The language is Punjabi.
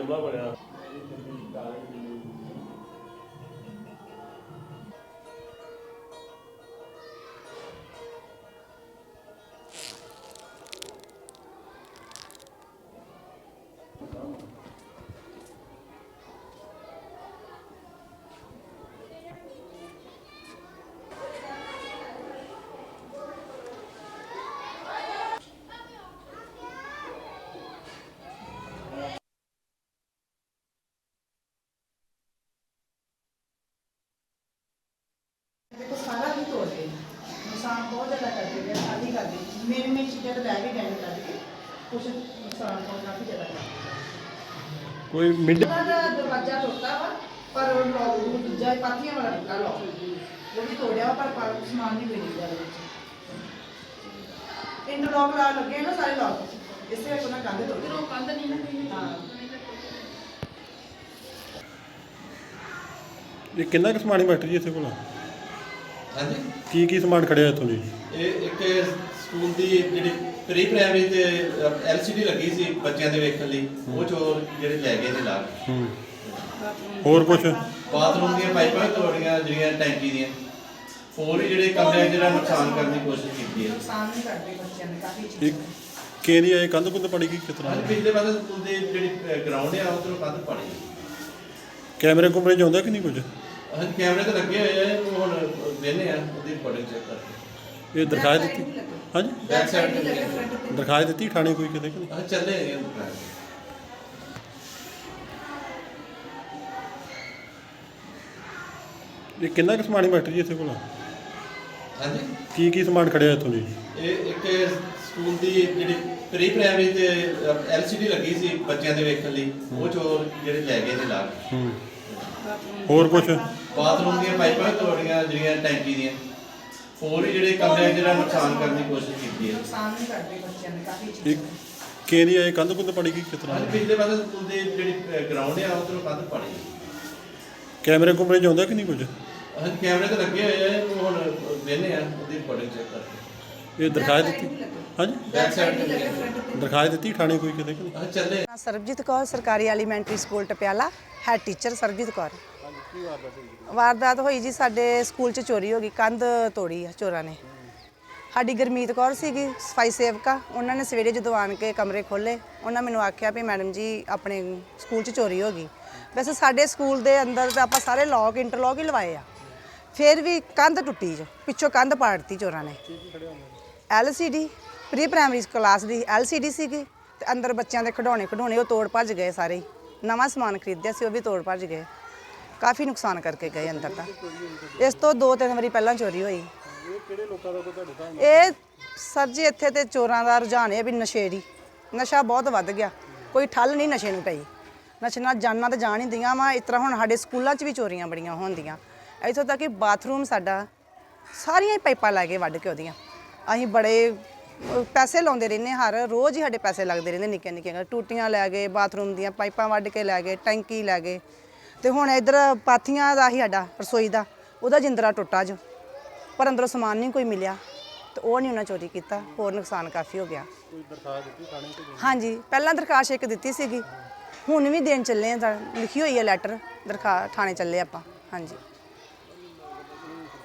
你们两个人。ਬਹੁਤ ਜ਼ਿਆਦਾ ਕਰਦੇ ਨੇ ਖਾਲੀ ਕਰਦੇ ਮੇਨ ਮੇਨ ਚੀਜ਼ਾਂ ਤਾਂ ਲੈ ਕੇ ਗਏ ਕੱਢ ਕੇ ਕੁਛ ਨੁਕਸਾਨ ਬਹੁਤ ਕਾਫੀ ਜ਼ਿਆਦਾ ਕਰਦੇ ਕੋਈ ਉਹਨਾਂ ਦਾ ਦਰਵਾਜ਼ਾ ਟੁੱਟਾ ਵਾ ਪਰ ਉਹ ਲੋਕ ਉਹ ਦੂਜਾ ਪਾਥੀਆਂ ਵਾਲਾ ਟੁੱਟਾ ਲੋਕ ਉਹ ਵੀ ਤੋੜਿਆ ਵਾ, ਪਰ ਪਰ ਸਮਾਨ ਨਹੀਂ ਨਿਕਲਿਆ ਉਹਦੇ ਵਿੱਚ। ਇੰਟਰਲੌਕ ਲਾ ਲੱਗੇ ਨਾ ਸਾਰੇ ਲੋਕ। ਇਸੇ ਕਰਕੇ ਉਹਨਾਂ ਕੰਧ ਤੋੜੀ ਉਹ ਕੰਧ ਨਹੀਂ ਨਾ ਹਾਂ। ਇਹ ਕਿੰਨਾ ਕੁ ਸਮਾਨ ਹੈ ਮਾਸਟਰ ਜੀ ਇੱਥੇ ਕੋਲ? ਹਾਂਜੀ। ਕੀ ਕੀ ਸਮਾਨ ਖੜਿਆ ਇੱਥੋਂ ਜੀ? ਇਹ ਇੱਕ ਸਕੂਲ ਦੀ ਜਿਹੜੀ ਪ੍ਰੀ ਪ੍ਰਾਇਮਰੀ ਤੇ ਐਲਸੀਡੀ ਲੱਗੀ ਸੀ ਬੱਚਿਆਂ ਦੇ ਵੇਖਣ ਲਈ। ਉਹ ਚੋਰ ਜਿਹੜੇ ਲੈ ਗਏ ਨੇ ਲਾ ਕੇ। ਹੂੰ ਹੋਰ ਕੁਝ ਬਾਥਰੂਮ ਦੀਆਂ ਪਾਈਪਾਂ ਵੀ ਤੋੜੀਆਂ ਜਿਹੜੀਆਂ ਟੈਂਕੀ ਦੀਆਂ। ਹੋਰ ਵੀ ਜਿਹੜੇ ਕਮਰਿਆਂ 'ਚ ਜਿਹੜਾ ਨੁਕਸਾਨ ਕਰਨ ਦੀ ਕੋਸ਼ਿਸ਼ ਕੀਤੀ ਹੈ। ਨੁਕਸਾਨ ਨਹੀਂ ਕਰਦੇ ਬੱਚਿਆਂ ਨੇ ਕਾਫੀ ਇੱਕ ਚੀਜ਼ਾਂ ਕਿਹਦੀ ਇਹ ਕੰਧ ਕੁੰਧ ਪੜੀ ਗਈ ਤਰ੍ਹਾਂ? ਹਾਂਜੀ ਪਿਛਲੇ ਪਾਸੇ ਸਕੂਲ ਦੀ ਜਿਹੜੀ ਗਰਾਊਂਡ ਆ ਉਧਰੋਂ ਕੰਧ ਪਾੜੀ। ਕੈਮਰੇ ਕੁਮਰੇ 'ਚ ਆਉਂਦਾ ਕਿ ਨਹੀਂ ਕੁਝ? ਹਾਂਜੀ ਕੈਮਰੇ ਤਾਂ ਲੱਗੇ ਹੋਏ ਆ ਉਹ ਹੁਣ ਵੇਨੇ ਆ ਉਹਦੀ ਰਿਕਾਰਡਿੰਗ ਚੈੱਕ ਕਰਕੇ। ਇਹ ਦਰਖਾਸਤ ਦਿੱਤੀ? ਹਾਂਜੀ? ਬੈਕ ਸਾਈਡ ਤੇ ਲੱਗੇ ਦਰਖਾਸਤ ਦਿੱਤੀ ਥਾਣੇ ਕੋਈ ਕਿਤੇ ਕਿ ਨਹੀਂ? ਹਾਂ ਚੱਲੇ ਹੈਗੇ ਉਹ plan। ਇਹ ਕਿੰਨਾ ਕੁ ਸਮਾਨ ਹੈ ਮਾਸਟਰ ਜੀ ਇੱਥੇ ਕੋਲ? ਹਾਂਜੀ। ਕੀ ਕੀ ਸਮਾਨ ਖੜਿਆ ਇੱਥੋਂ ਜੀ? ਇਹ ਇੱਕ ਸਕੂਲ ਦੀ ਜਿਹੜੀ ਪ੍ਰੀ ਪ੍ਰਾਇਮਰੀ ਤੇ ਐਲਸੀਡੀ ਲੱਗੀ ਸੀ ਬੱਚਿਆਂ ਦੇ ਵੇਖਣ ਲਈ ਉਹ ਚੋਰ ਜਿਹੜੇ ਲੈ ਗਏ ਨੇ ਲਾ ਕੇ। ਹੂੰ। ਹੋਰ ਕੁਝ ਬਾਥਰੂਮ ਦੀਆਂ ਪਾਈਪਾਂ ਤੋੜੀਆਂ ਜਿਹੜੀਆਂ ਟੈਂਕੀ ਦੀਆਂ। ਹੋਰ ਵੀ ਜਿਹੜੇ ਕਮਰਿਆਂ 'ਚ ਜਿਹੜਾ ਨੁਕਸਾਨ ਕਰਨ ਦੀ ਕੋਸ਼ਿਸ਼ ਕੀਤੀ ਹੈ। ਨੁਕਸਾਨ ਨਹੀਂ ਕਰਦੇ ਬੱਚਿਆਂ ਨੇ ਕਾਫੀ ਇੱਕ ਚੀਜ਼ਾਂ ਕਿਹਦੀ ਇਹ ਕੰਧ ਕੁੰਧ ਪੜੀ ਗਈ ਕਿਸ ਤਰ੍ਹਾਂ? ਹਾਂਜੀ ਪਿਛਲੇ ਪਾਸੇ ਸਕੂਲ ਦੀ ਜਿਹੜੀ ਗਰਾਊਂਡ ਆ ਉਧਰੋਂ ਕੰਧ ਪਾੜੀ। ਕੈਮਰੇ ਕੁਮਰੇ 'ਚ ਆਉਂਦਾ ਕਿ ਨਹੀਂ ਕੁਝ? ਹਾਂਜੀ ਕੈਮਰੇ ਤਾਂ ਲੱਗੇ ਹੋਏ ਆ ਉਹ ਹੁਣ ਵੇਨੇ ਆ ਉਹਦੀ ਰਿਕਾਰਡਿੰਗ ਚੈੱਕ ਕਰਕੇ। ਇਹ ਦਰਖਾਸਤ ਦਿੱਤੀ? ਹਾਂਜੀ। ਬੈਕ ਸਾਈਡ ਦਰਖਾਸਤ ਦਿੱਤੀ ਥਾਣੇ ਕੋਈ ਕਿਤੇ ਕਿ ਨਹੀਂ? ਚੱਲੇ ਸਰਬਜੀਤ ਕੌਰ ਸਰਕਾਰੀ elementary school Tapiala. Head teacher Sarabjit Kaur. ਵਾਰਦਾਤ ਹੋਈ ਜੀ ਸਾਡੇ ਸਕੂਲ 'ਚ ਚੋਰੀ ਹੋ ਗਈ ਕੰਧ ਤੋੜੀ ਆ ਚੋਰਾਂ ਨੇ। ਸਾਡੀ ਗਰਮੀਤ ਕੌਰ ਸੀਗੀ ਸਫ਼ਾਈ ਸੇਵਕਾ। ਉਹਨਾਂ ਨੇ ਸਵੇਰੇ ਜਦੋਂ ਆਣ ਕੇ ਕਮਰੇ ਖੋਲੇ ਉਹਨਾਂ ਮੈਨੂੰ ਆਖਿਆ ਵੀ ਮੈਡਮ ਜੀ ਆਪਣੇ ਸਕੂਲ 'ਚ ਚੋਰੀ ਹੋ ਗਈ। ਵੈਸੇ ਸਾਡੇ ਸਕੂਲ ਦੇ ਅੰਦਰ ਤਾਂ ਆਪਾਂ ਸਾਰੇ ਲੌਕ ਇੰਟਰਲੌਕ ਹੀ ਲਵਾਏ ਆ। ਫਿਰ ਵੀ ਕੰਧ ਟੁੱਟੀ ਜੋ ਪਿੱਛੋਂ ਕੰਧ ਪਾੜਤੀ ਚੋਰਾਂ ਨੇ। ਐਲਸੀਡੀ ਪ੍ਰੀ ਪ੍ਰਾਇਮਰੀ ਕਲਾਸ ਦੀ ਐਲਸੀਡੀ ਸੀਗੀ ਤੇ ਅੰਦਰ ਬੱਚਿਆਂ ਦੇ ਖਿਡੌਣੇ ਖਿਡੌਣੇ ਉਹ ਤੋੜ ਭੱਜ ਗਏ ਸਾਰੇ ਹੀ। ਨਵਾਂ ਸਮਾਨ ਖਰੀਦਿਆ ਸੀ, ਉਹ ਵੀ ਤੋੜ ਭੱਜ ਗਏ। ਕਾਫੀ ਨੁਕਸਾਨ ਕਰਕੇ ਗਏ ਅੰਦਰ ਤਾਂ। ਇਸ ਤੋਂ ਦੋ ਤਿੰਨ ਵਾਰੀ ਪਹਿਲਾਂ ਚੋਰੀ ਹੋਈ। ਇਹ ਸਰ ਜੀ ਇੱਥੇ ਤੇ ਚੋਰਾਂ ਦਾ ਰੁਝਾਨ ਹੈ ਵੀ ਨਸ਼ੇੜੀ। ਨਸ਼ਾ ਬਹੁਤ ਵੱਧ ਗਿਆ। ਕੋਈ ਠੱਲ ਨਹੀਂ ਨਸ਼ੇ ਨੂੰ ਪਈ। ਨਸ਼ੇ ਨਾਲ ਜਾਨਾਂ ਤਾਂ ਜਾਣ ਹੀ ਦੀਆਂ ਵਾ। ਇਸ ਤਰ੍ਹਾਂ ਹੁਣ ਸਾਡੇ ਸਕੂਲਾਂ 'ਚ ਵੀ ਚੋਰੀਆਂ ਬੜੀਆਂ ਹੁੰਦੀਆਂ ਇੱਥੋਂ ਤੱਕ ਕਿ ਬਾਥਰੂਮ ਸਾਡਾ ਸਾਰੀਆਂ ਹੀ ਪਾਈਪਾਂ ਲੈ ਕੇ ਵੱਢ ਕੇ ਉਹਦੀਆਂ। ਅਸੀਂ ਬੜੇ ਪੈਸੇ ਲਾਉਂਦੇ ਰਹਿੰਦੇ ਹਰ ਰੋਜ਼ ਹੀ ਸਾਡੇ ਪੈਸੇ ਲੱਗਦੇ ਰਹਿੰਦੇ ਨਿੱਕੀਆਂ ਨਿੱਕੀਆਂ ਟੂਟੀਆਂ ਲੈ ਗਏ ਬਾਥਰੂਮ ਦੀਆਂ ਪਾਈਪਾਂ ਵੱਢ ਕੇ ਲੈ ਗਏ ਟੈਂਕੀ ਲੈ ਗਏ। ਤੇ ਹੁਣ ਇਧਰ ਪਾਥੀਆਂ ਦਾ ਹੀ ਸਾਡਾ ਰਸੋਈ ਦਾ ਉਹਦਾ ਜਿੰਦਰਾ ਟੁੱਟਾ ਜੋ। ਪਰ ਅੰਦਰੋਂ ਸਮਾਨ ਨਹੀਂ ਕੋਈ ਮਿਲਿਆ ਤੇ ਉਹ ਨਹੀਂ ਉਹਨਾਂ ਚੋਰੀ ਕੀਤਾ ਹੋਰ ਨੁਕਸਾਨ ਕਾਫੀ ਹੋ ਗਿਆ। ਕੋਈ ਦਰਖਾਸਤ ਦਿੱਤੀ ਥਾਣੇ ਤੇ ਹਾਂਜੀ ਪਹਿਲਾਂ ਦਰਖਾਸਤ ਇੱਕ ਦਿੱਤੀ ਸੀਗੀ। ਹੁਣ ਵੀ ਦੇਣ ਚੱਲੇ ਆ ਲਿਖੀ ਹੋਈ ਹੈ ਲੈਟਰ ਦਰਖਾਸਤ ਥਾਣੇ ਚੱਲੇ ਆਪਾਂ ਹਾਂਜੀ।